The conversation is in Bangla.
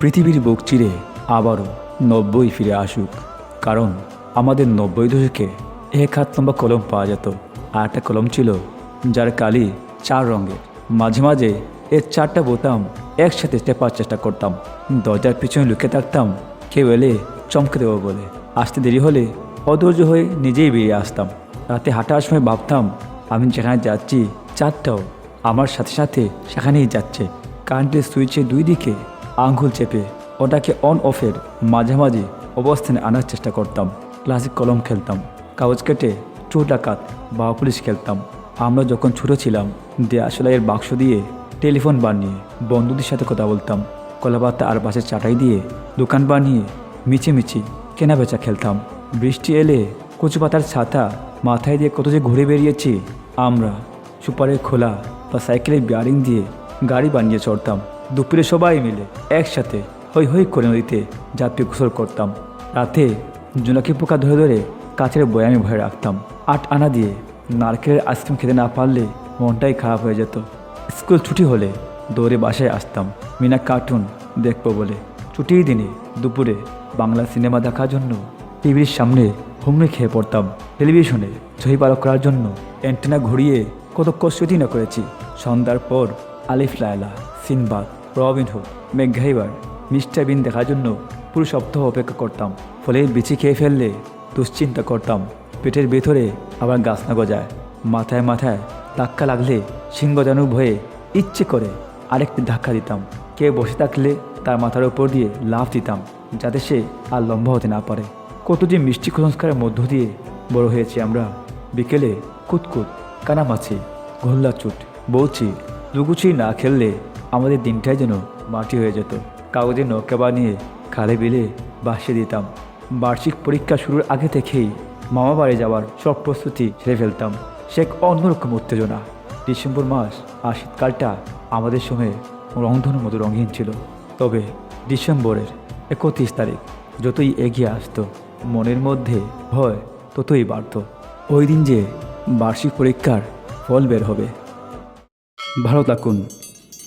পৃথিবীর বুক চিরে আবারও নব্বই ফিরে আসুক। কারণ আমাদের নব্বই দশকে এক হাত লম্বা কলম পাওয়া যেত। আর একটা কলম ছিল যার কালি চার রঙের। মাঝে মাঝে এর চারটা বোতাম একসাথে টেপার চেষ্টা করতাম। দরজার পিছনে লুকিয়ে থাকতাম, কেউ এলে চমকে দেবো বলে। আসতে দেরি হলে অধৈর্য হয়ে নিজেই বেরিয়ে আসতাম। রাতে হাঁটার সময় ভাবতাম, আমি যেখানে যাচ্ছি চারটাও আমার সাথে সাথে সেখানেই যাচ্ছে। কারেন্টের সুইচের দুই দিকে আঙ্গুল চেপে ওটাকে অন অফের মাঝামাঝি অবস্থানে আনার চেষ্টা করতাম। ক্লাসিক কলম খেলতাম। কাগজ কেটে চোর ডাকাত বা পুলিশ খেলতাম। আমরা যখন ছোট ছিলাম, দেয়াশলাইয়ের বাক্স দিয়ে টেলিফোন বানিয়ে বন্ধুদের সাথে কথা বলতাম। কলাপাতা আর বাসের চাটাই দিয়ে দোকান বানিয়ে মিছিমিছি কেনা বেচা খেলতাম। বৃষ্টি এলে কচু পাতার ছাতা মাথায় দিয়ে কত যে ঘুরে বেরিয়েছি। আমরা সুপারের খোলা বা সাইকেলের বিয়ারিং দিয়ে গাড়ি বানিয়ে চড়তাম। দুপুরে সবাই মিলে একসাথে হৈ হই করে নদীতে জাতীয় গোসল করতাম। রাতে জোনাকি পোকা ধরে ধরে কাছের বয়ামে ভরে রাখতাম। আট আনা দিয়ে নারকেলের আইসক্রিম খেতে না পারলে মনটাই খারাপ হয়ে যেত। স্কুল ছুটি হলে দৌড়ে বাসায় আসতাম। মিনা কার্টুন দেখব বলে। ছুটির দিনে দুপুরে বাংলা সিনেমা দেখার জন্য টিভির সামনে হুমড়ি খেয়ে পড়তাম। টেলিভিশনে ছবি পালক করার জন্য অ্যান্টেনা ঘুরিয়ে কত কষ্টতি না করেছি। সন্ধ্যার পর Alif Laila, Sinbad Robin Hood মেঘাইবার mister Bean দেখার জন্য পুরো সপ্তাহ অপেক্ষা করতাম। ফলে বিচি খেয়ে ফেললে দুশ্চিন্তা করতাম। পেটের ভেতরে আবার গাছ না গজায়। মাথায় মাথায় ধাক্কা লাগলে সিংহ জানু ভয়ে ইচ্ছে করে আরেকটি ধাক্কা দিতাম। কেউ বসে থাকলে তার মাথার উপর দিয়ে লাফ দিতাম, যাতে সে আর লম্বা হতে না পারে। কত যে মিষ্টি কুসংস্কারের মধ্য দিয়ে বড় হয়েছি আমরা। বিকেলে কুতকুত, কানামাছি, ঘোল্লাচুট বলছি লুকুচি না খেললে আমাদের দিনটাই যেন মাটি হয়ে যেত। কাগজে নৌকা বানিয়ে খালে বিলে বাসিয়ে দিতাম। বার্ষিক পরীক্ষা শুরুর আগে থেকেই মামা বাড়ি যাওয়ার সব প্রস্তুতি সেরে ফেলতাম। সে এক অন্যরকম উত্তেজনা। ডিসেম্বর মাস আর শীতকালটা আমাদের সময়ে রংধনুর মতো রঙিন ছিল। তবে ডিসেম্বরের একত্রিশ তারিখ যতই এগিয়ে আসতো, মনের মধ্যে ভয় ততই বাড়ত। ওই দিন যে বার্ষিক পরীক্ষার ফল বের হবে। ভালো থাকুন।